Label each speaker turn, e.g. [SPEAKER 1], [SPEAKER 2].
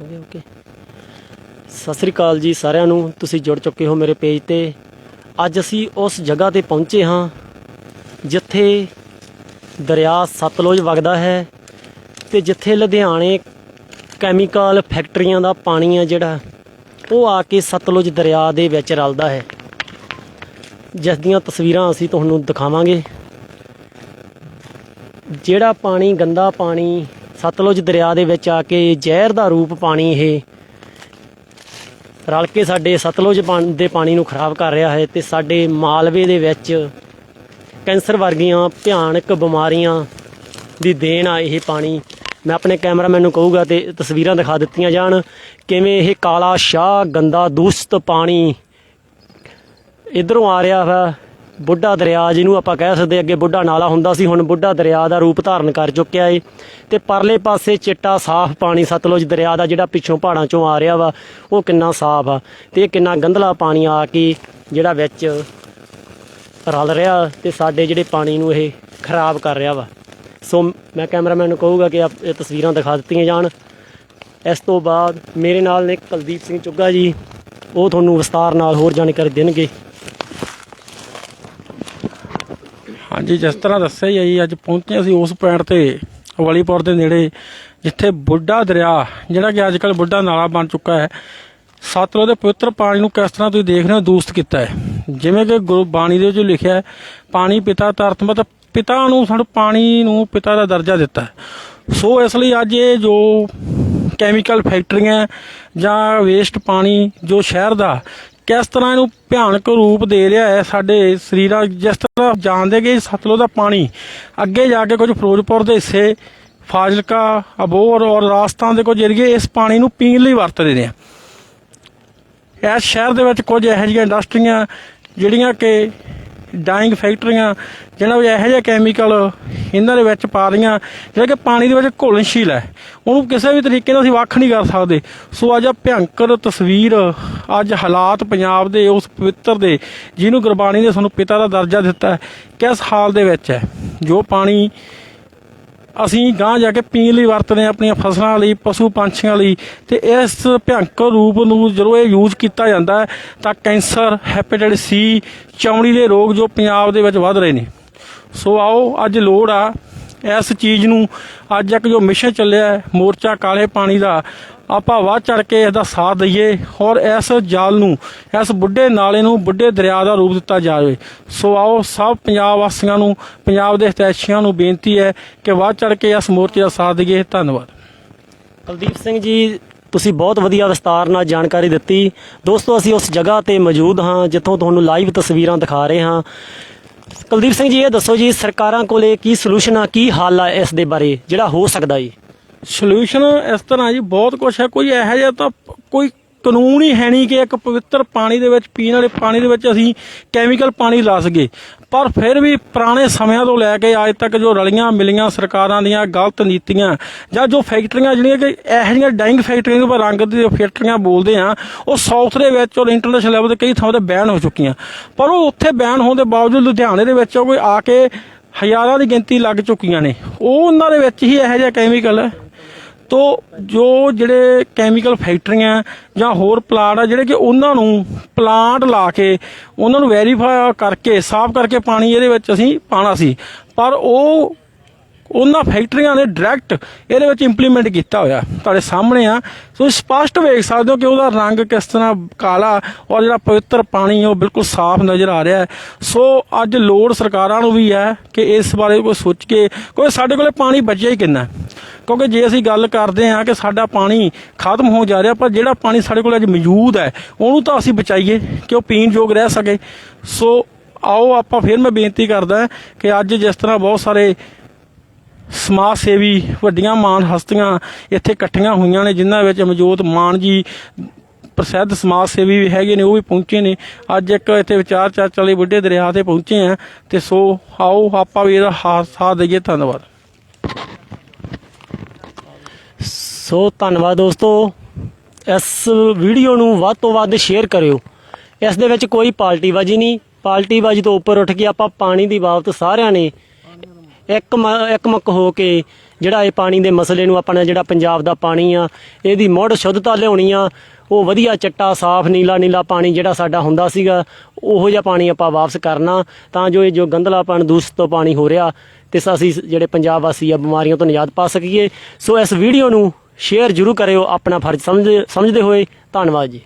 [SPEAKER 1] Okay okay Sat Sri ਅਕਾਲ ਜੀ ਸਾਰਿਆਂ ਨੂੰ, ਤੁਸੀਂ ਜੁੜ ਚੁੱਕੇ ਹੋ ਮੇਰੇ ਪੇਜ ਤੇ। ਅੱਜ ਅਸੀਂ ਉਸ ਜਗ੍ਹਾ ਤੇ ਪਹੁੰਚੇ ਹਾਂ, ਜਿੱਥੇ ਦਰਿਆ ਸਤਲੁਜ ਵਗਦਾ ਹੈ ਤੇ ਜਿੱਥੇ ਲੁਧਿਆਣੇ ਕੈਮੀਕਲ ਫੈਕਟਰੀਆਂ ਦਾ ਪਾਣੀ ਆ ਜਿਹੜਾ, ਉਹ ਆ ਕੇ ਸਤਲੁਜ ਦਰਿਆ ਦੇ ਵਿੱਚ ਰਲਦਾ ਹੈ। ਜਿਸ ਦੀਆਂ ਤਸਵੀਰਾਂ ਅਸੀਂ ਤੁਹਾਨੂੰ ਦਿਖਾਵਾਂਗੇ। ਜਿਹੜਾ ਪਾਣੀ, ਗੰਦਾ ਪਾਣੀ ਸਤਲੁਜ ਦਰਿਆ ਦੇ ਵਿੱਚ ਆ ਕੇ ਜ਼ਹਿਰ ਦਾ ਰੂਪ ਪਾਣੀ ਇਹ ਰਲ ਕੇ ਸਾਡੇ ਸਤਲੁਜ ਪਾਣ- ਦੇ ਪਾਣੀ ਨੂੰ ਖਰਾਬ ਕਰ ਰਿਹਾ ਹੈ ਤੇ ਸਾਡੇ ਮਾਲਵੇ ਦੇ ਵਿੱਚ ਕੈਂਸਰ ਵਰਗੀਆਂ ਭਿਆਨਕ ਬਿਮਾਰੀਆਂ ਦੀ ਦੇਣ ਆ ਇਹ ਪਾਣੀ। ਮੈਂ ਆਪਣੇ ਕੈਮਰਾਮੈਨ ਨੂੰ ਕਹੂੰਗਾ ਤੇ ਤਸਵੀਰਾਂ ਦਿਖਾ ਦਿੱਤੀਆਂ ਜਾਣ ਕਿਵੇਂ ਇਹ ਕਾਲਾ ਸ਼ਾਹ ਗੰਦਾ ਦੂਸਤ ਪਾਣੀ ਇਧਰੋਂ ਆ ਰਿਹਾ ਵਾ। ਬੁੱਢਾ ਦਰਿਆ ਜਿਹਨੂੰ ਆਪਾਂ ਕਹਿ ਸਕਦੇ ਅੱਗੇ ਬੁੱਢਾ ਨਾਲਾ ਹੁੰਦਾ ਸੀ, ਹੁਣ ਬੁੱਢਾ ਦਰਿਆ ਦਾ ਰੂਪ ਧਾਰਨ ਕਰ ਚੁੱਕਿਆ ਏ। ਤੇ ਪਰਲੇ ਪਾਸੇ ਚਿੱਟਾ ਸਾਫ਼ ਪਾਣੀ ਸਤਲੁਜ ਦਰਿਆ ਦਾ ਜਿਹੜਾ ਪਿੱਛੋਂ ਪਹਾੜਾਂ ਚੋਂ ਆ ਰਿਹਾ ਵਾ, ਉਹ ਕਿੰਨਾ ਸਾਫ਼ ਆ ਤੇ ਇਹ ਕਿੰਨਾ ਗੰਧਲਾ ਪਾਣੀ ਆ ਕੇ ਜਿਹੜਾ ਵਿੱਚ ਰਲ ਰਿਹਾ ਤੇ ਸਾਡੇ ਜਿਹੜੇ ਪਾਣੀ ਨੂੰ ਇਹ ਖਰਾਬ ਕਰ ਰਿਹਾ ਵਾ। ਸੋ ਮੈਂ ਕੈਮਰਾਮੈਨ ਨੂੰ ਕਹੂੰਗਾ ਕਿ ਆਪ ਇਹ ਤਸਵੀਰਾਂ ਦਿਖਾ ਦਿੱਤੀਆਂ ਜਾਣ। ਇਸ ਤੋਂ ਬਾਅਦ ਮੇਰੇ ਨਾਲ ਨੇ ਕੁਲਦੀਪ ਸਿੰਘ ਚੁੱਗਾ ਜੀ, ਉਹ ਤੁਹਾਨੂੰ ਵਿਸਤਾਰ ਨਾਲ ਹੋਰ ਜਾਣਕਾਰੀ ਦੇਣਗੇ।
[SPEAKER 2] ਹਾਂਜੀ, ਜਿਸ ਤਰ੍ਹਾਂ ਦੱਸਿਆ ਹੀ ਹੈ ਜੀ, ਅੱਜ ਪਹੁੰਚੇ ਅਸੀਂ ਉਸ ਪੁਆਇੰਟ ਤੇ, ਵਾਲੀਪੁਰ ਦੇ ਨੇੜੇ, ਜਿੱਥੇ ਬੁੱਢਾ ਦਰਿਆ, ਜਿਹੜਾ ਕਿ ਅੱਜ ਕੱਲ ਬੁੱਢਾ ਨਾਲਾ ਬਣ ਚੁੱਕਾ ਹੈ। ਸਤਲੁਜ ਦੇ ਪਵਿੱਤਰ ਪਾਣੀ ਨੂੰ ਕਿਸ ਤਰ੍ਹਾਂ ਤੁਸੀਂ ਦੇਖ ਰਹੇ ਹੋ, ਦੂਸ਼ਿਤ ਕੀਤਾ ਹੈ। ਜਿਵੇਂ ਕਿ ਗੁਰੂ ਬਾਣੀ ਦੇ ਵਿੱਚ ਲਿਖਿਆ ਹੈ, ਪਾਣੀ ਪਿਤਾ ਧਰਤ ਮਤਲਬ ਪਿਤਾ ਨੂੰ, ਸਾਨੂੰ ਪਾਣੀ ਨੂੰ ਪਿਤਾ ਦਾ ਦਰਜਾ ਦਿੱਤਾ ਹੈ। ਸੋ ਇਸ ਲਈ ਅੱਜ ਇਹ ਜੋ ਕੈਮੀਕਲ ਫੈਕਟਰੀਆਂ ਜਾਂ ਵੇਸਟ ਪਾਣੀ ਜੋ ਸ਼ਹਿਰ ਦਾ ਕਿਸ ਤਰ੍ਹਾਂ ਇਹਨੂੰ ਭਿਆਨਕ ਰੂਪ ਦੇ ਰਿਹਾ ਹੈ, ਸਾਡੇ ਸਰੀਰਾਂ ਜਿਸ ਤਰ੍ਹਾਂ ਜਾਣਦੇ ਕਿ ਸਤਲੁਜ ਦਾ ਪਾਣੀ ਅੱਗੇ ਜਾ ਕੇ ਕੁਝ ਫਿਰੋਜ਼ਪੁਰ ਦੇ ਹਿੱਸੇ, ਫਾਜ਼ਿਲਕਾ ਅਬੋਰ ਔਰ ਰਾਜਸਥਾਨ ਦੇ ਕੁਝ ਏਰੀਏ ਇਸ ਪਾਣੀ ਨੂੰ ਪੀਣ ਲਈ ਵਰਤਦੇ ਨੇ। ਇਸ ਸ਼ਹਿਰ ਦੇ ਵਿੱਚ ਕੁਝ ਇਹੋ ਜਿਹੀਆਂ ਇੰਡਸਟਰੀਆਂ ਜਿਹੜੀਆਂ ਕਿ ਡਾਈਂਗ ਫੈਕਟਰੀਆਂ ਜਿਹਨਾਂ ਵਿੱਚ ਇਹੋ ਜਿਹੇ ਕੈਮੀਕਲ ਇਹਨਾਂ ਦੇ ਵਿੱਚ ਪਾ ਰਹੀਆਂ ਜਿਹੜਾ ਕਿ ਪਾਣੀ ਦੇ ਵਿੱਚ ਘੁਲਣਸ਼ੀਲ ਹੈ। ਉਹਨੂੰ ਕਿਸੇ ਵੀ ਤਰੀਕੇ ਨਾਲ ਅਸੀਂ ਵੱਖ ਨਹੀਂ ਕਰ ਸਕਦੇ। ਸੋ ਅੱਜ ਆ ਭਿਅੰਕਰ ਤਸਵੀਰ, ਅੱਜ ਹਾਲਾਤ ਪੰਜਾਬ ਦੇ, ਉਸ ਪਵਿੱਤਰ ਦੇ, ਜਿਹਨੂੰ ਗੁਰਬਾਣੀ ਨੇ ਸਾਨੂੰ ਪਿਤਾ ਦਾ ਦਰਜਾ ਦਿੱਤਾ ਹੈ, ਕਿਸ ਹਾਲ ਦੇ ਵਿੱਚ ਹੈ? ਜੋ ਪਾਣੀ ਅਸੀਂ ਗਾਂ ਜਾ ਕੇ ਪੀਣ ਲਈ ਵਰਤਦੇ ਹਾਂ ਆਪਣੀਆਂ ਫਸਲਾਂ ਲਈ, ਪਸ਼ੂ ਪੰਛੀਆਂ ਲਈ ਤੇ ਇਸ ਭਿਅੰਕਰ ਰੂਪ ਨੂੰ ਜਦੋਂ ਇਹ ਯੂਜ਼ ਕੀਤਾ ਜਾਂਦਾ ਹੈ, ਤਾਂ ਕੈਂਸਰ ਹੈਪੇਟਾਈਟਸ ਸੀ ਚਮੜੀ ਦੇ ਰੋਗ ਜੋ ਪੰਜਾਬ ਦੇ ਵਿੱਚ ਵੱਧ ਰਹੇ ਨੇ। ਸੋ ਆਓ, ਅੱਜ ਲੋੜ ਆ ਇਸ ਚੀਜ਼ ਨੂੰ, ਅੱਜ ਇੱਕ ਜੋ ਮਿਸ਼ਨ ਚੱਲਿਆ ਮੋਰਚਾ ਕਾਲੇ ਪਾਣੀ ਦਾ ਆਪਾਂ ਵੱਧ ਚੜ ਕੇ ਇਸ ਦਾ ਸਾਥ ਦਈਏ ਔਰ ਇਸ ਜਲ ਨੂੰ, ਇਸ ਬੁੱਢੇ ਨਾਲੇ ਨੂੰ ਬੁੱਢੇ ਦਰਿਆ ਦਾ ਰੂਪ ਦਿੱਤਾ ਜਾਵੇ। ਸੋ ਆਓ ਸਭ ਪੰਜਾਬ ਵਾਸੀਆਂ ਨੂੰ, ਪੰਜਾਬ ਦੇ ਹਿਤੈਸ਼ੀਆਂ ਨੂੰ ਬੇਨਤੀ ਹੈ ਕਿ ਵੱਧ ਚੜ ਕੇ ਇਸ ਮੋਰਚੇ ਦਾ ਸਾਥ ਦਈਏ। ਧੰਨਵਾਦ।
[SPEAKER 1] ਕੁਲਦੀਪ ਸਿੰਘ ਜੀ, ਤੁਸੀਂ ਬਹੁਤ ਵਧੀਆ ਵਿਸਤਾਰ ਨਾਲ ਜਾਣਕਾਰੀ ਦਿੱਤੀ। ਦੋਸਤੋ, ਅਸੀਂ ਉਸ ਜਗ੍ਹਾ ਤੇ ਮੌਜੂਦ ਹਾਂ ਜਿੱਥੋਂ ਤੁਹਾਨੂੰ ਲਾਈਵ ਤਸਵੀਰਾਂ ਦਿਖਾ ਰਹੇ ਹਾਂ। ਕੁਲਦੀਪ ਸਿੰਘ ਜੀ, ਇਹ ਦੱਸੋ ਜੀ, ਸਰਕਾਰਾਂ ਕੋਲੇ ਕੀ ਸੋਲੂਸ਼ਨ ਆ, ਕੀ ਹੱਲ ਆ ਇਸ ਦੇ ਬਾਰੇ, ਜਿਹੜਾ ਹੋ ਸਕਦਾ ਜੀ
[SPEAKER 2] ਸੋਲੂਸ਼ਨ ਇਸ ਤਰ੍ਹਾਂ ਜੀ, ਬਹੁਤ ਕੁਝ ਹੈ। ਕੋਈ ਇਹੋ ਜਿਹਾ ਤਾਂ ਕੋਈ ਕਾਨੂੰਨ ਹੀ ਹੈ ਨਹੀਂ ਕਿ ਇੱਕ ਪਵਿੱਤਰ ਪਾਣੀ ਦੇ ਵਿੱਚ, ਪੀਣ ਵਾਲੇ ਪਾਣੀ ਦੇ ਵਿੱਚ ਅਸੀਂ ਕੈਮੀਕਲ ਪਾਣੀ ਲਾ ਸਕੀਏ। ਪਰ ਫਿਰ ਵੀ ਪੁਰਾਣੇ ਸਮਿਆਂ ਤੋਂ ਲੈ ਕੇ ਅੱਜ ਤੱਕ ਜੋ ਰਲੀਆਂ ਮਿਲੀਆਂ ਸਰਕਾਰਾਂ ਦੀਆਂ ਗਲਤ ਨੀਤੀਆਂ ਜਾਂ ਜੋ ਫੈਕਟਰੀਆਂ ਜਿਹੜੀਆਂ ਕਿ ਇਹੋ ਜਿਹੀਆਂ ਡਾਈਂਗ ਫੈਕਟਰੀਆਂ ਦੇ ਰੰਗ ਦੀ ਫੈਕਟਰੀਆਂ ਬੋਲਦੇ ਆ, ਉਹ ਸਾਊਥ ਦੇ ਵਿੱਚ ਔਰ ਇੰਟਰਨੈਸ਼ਨਲ ਲੈਵਲ ਤੇ ਕਈ ਥਾਵਾਂ ਤੇ ਬੈਨ ਹੋ ਚੁੱਕੀਆਂ। ਪਰ ਉਹ ਉੱਥੇ ਬੈਨ ਹੋਣ ਦੇ ਬਾਵਜੂਦ ਲੁਧਿਆਣੇ ਦੇ ਵਿੱਚ ਕੋਈ ਆ ਕੇ ਹਜ਼ਾਰਾਂ ਦੀ ਗਿਣਤੀ ਲੱਗ ਚੁੱਕੀਆਂ ਨੇ। ਉਹ ਉਹਨਾਂ ਦੇ ਵਿੱਚ ਹੀ ਇਹੋ ਜਿਹਾ ਕੈਮੀਕਲ ਹੈ ਤੋ ਜੋ ਜਿਹੜੇ ਕੈਮੀਕਲ ਫੈਕਟਰੀਆਂ ਜਾਂ ਹੋਰ ਪਲਾਂਟ ਆ, ਜਿਹੜੇ ਕਿ ਉਹਨਾਂ ਨੂੰ ਪਲਾਂਟ ਲਾ ਕੇ ਉਹਨਾਂ ਨੂੰ ਵੈਰੀਫਾਈ ਕਰਕੇ, ਸਾਫ਼ ਕਰਕੇ ਪਾਣੀ ਇਹਦੇ ਵਿੱਚ ਅਸੀਂ ਪਾਣਾ ਸੀ। ਪਰ ਉਹ, ਉਹਨਾਂ ਫੈਕਟਰੀਆਂ ਨੇ ਡਾਇਰੈਕਟ ਇਹਦੇ ਵਿੱਚ ਇੰਪਲੀਮੈਂਟ ਕੀਤਾ ਹੋਇਆ। ਤੁਹਾਡੇ ਸਾਹਮਣੇ ਆ। ਤੁਸੀਂ ਸਪਸ਼ਟ ਵੇਖ ਸਕਦੇ ਹੋ ਕਿ ਉਹਦਾ ਰੰਗ ਕਿਸ ਤਰ੍ਹਾਂ ਕਾਲਾ ਔਰ ਜਿਹੜਾ ਪਵਿੱਤਰ ਪਾਣੀ ਉਹ ਬਿਲਕੁਲ ਸਾਫ਼ ਨਜ਼ਰ ਆ ਰਿਹਾ ਹੈ। ਸੋ ਅੱਜ ਲੋੜ ਸਰਕਾਰਾਂ ਨੂੰ ਵੀ ਹੈ ਕਿ ਇਸ ਬਾਰੇ ਕੋਈ ਸੋਚ ਕੇ, ਕੋਈ ਸਾਡੇ ਕੋਲੇ ਪਾਣੀ ਬਚਿਆ ਹੀ ਕਿੰਨਾ ਕਿਉਂਕਿ ਜੇ ਅਸੀਂ ਗੱਲ ਕਰਦੇ ਹਾਂ ਕਿ ਸਾਡਾ ਪਾਣੀ ਖਤਮ ਹੋ ਜਾ ਰਿਹਾ, ਪਰ ਜਿਹੜਾ ਪਾਣੀ ਸਾਡੇ ਕੋਲ ਅੱਜ ਮੌਜੂਦ ਹੈ, ਉਹਨੂੰ ਤਾਂ ਅਸੀਂ ਬਚਾਈਏ, ਕਿ ਉਹ ਪੀਣ ਯੋਗ ਰਹਿ ਸਕੇ। ਸੋ ਆਓ ਆਪਾਂ ਫਿਰ ਮੈਂ ਬੇਨਤੀ ਕਰਦਾ ਕਿ ਅੱਜ ਜਿਸ ਤਰ੍ਹਾਂ ਬਹੁਤ ਸਾਰੇ ਸਮਾਜ ਸੇਵੀ, ਵੱਡੀਆਂ ਮਾਨ ਹਸਤੀਆਂ ਇੱਥੇ ਇਕੱਠੀਆਂ ਹੋਈਆਂ ਨੇ, ਜਿਨ੍ਹਾਂ ਵਿੱਚ ਮੌਜੂਦ ਮਾਨ ਜੀ ਪ੍ਰਸਿੱਧ ਸਮਾਜ ਸੇਵੀ ਵੀ ਹੈਗੇ ਨੇ, ਉਹ ਵੀ ਪਹੁੰਚੇ ਨੇ। ਅੱਜ ਇੱਕ ਇੱਥੇ ਵਿਚਾਰ ਚਰਚਾ ਲਈ ਬੁੱਢੇ ਦਰਿਆ ਤੇ ਪਹੁੰਚੇ ਆ ਤੇ ਸੋ ਆਓ ਆਪਾਂ ਵੀ ਇਹਦਾ ਹਾ- ਸਾਥ ਦਈਏ। ਧੰਨਵਾਦ।
[SPEAKER 1] ਸੋ ਧੰਨਵਾਦ ਦੋਸਤੋ। ਇਸ ਵੀਡੀਓ ਨੂੰ ਵੱਧ ਤੋਂ ਵੱਧ ਸ਼ੇਅਰ ਕਰਿਓ। ਇਸ ਦੇ ਵਿੱਚ ਕੋਈ ਪਾਲਟੀਬਾਜ਼ੀ ਨਹੀਂ। ਪਾਲਟੀਬਾਜ਼ੀ ਤੋਂ ਉੱਪਰ ਉੱਠ ਕੇ ਆਪਾਂ ਪਾਣੀ ਦੀ ਬਾਬਤ ਸਾਰਿਆਂ ਨੇ ਇੱਕ ਮ- ਇੱਕਮੁੱਕ ਹੋ ਕੇ ਜਿਹੜਾ ਇਹ ਪਾਣੀ ਦੇ ਮਸਲੇ ਨੂੰ ਆਪਣਾ ਜਿਹੜਾ ਪੰਜਾਬ ਦਾ ਪਾਣੀ ਆ, ਇਹਦੀ ਮੁੜ ਸ਼ੁੱਧਤਾ ਲਿਆਉਣੀ ਆ। ਉਹ ਵਧੀਆ ਚਿੱਟਾ, ਸਾਫ਼, ਨੀਲਾ ਨੀਲਾ ਪਾਣੀ ਜਿਹੜਾ ਸਾਡਾ ਹੁੰਦਾ ਸੀਗਾ, ਉਹੋ ਜਿਹਾ ਪਾਣੀ ਆਪਾਂ ਵਾਪਸ ਕਰਨਾ। ਤਾਂ ਜੋ ਇਹ ਜੋ ਗੰਦਲਾਪਣ ਦੂਸ਼ਿਤ ਪਾਣੀ ਹੋ ਰਿਹਾ, ਤੇ ਅਸੀਂ ਜਿਹੜੇ ਪੰਜਾਬ ਵਾਸੀ ਆ, ਬਿਮਾਰੀਆਂ ਤੋਂ ਨਿਜਾਤ ਪਾ ਸਕੀਏ। ਸੋ ਇਸ ਵੀਡੀਓ ਨੂੰ ਸ਼ੇਅਰ ਜ਼ਰੂਰ ਕਰਿਓ ਆਪਣਾ ਫਰਜ਼ ਸਮਝ ਸਮਝਦੇ ਹੋਏ। ਧੰਨਵਾਦ ਜੀ।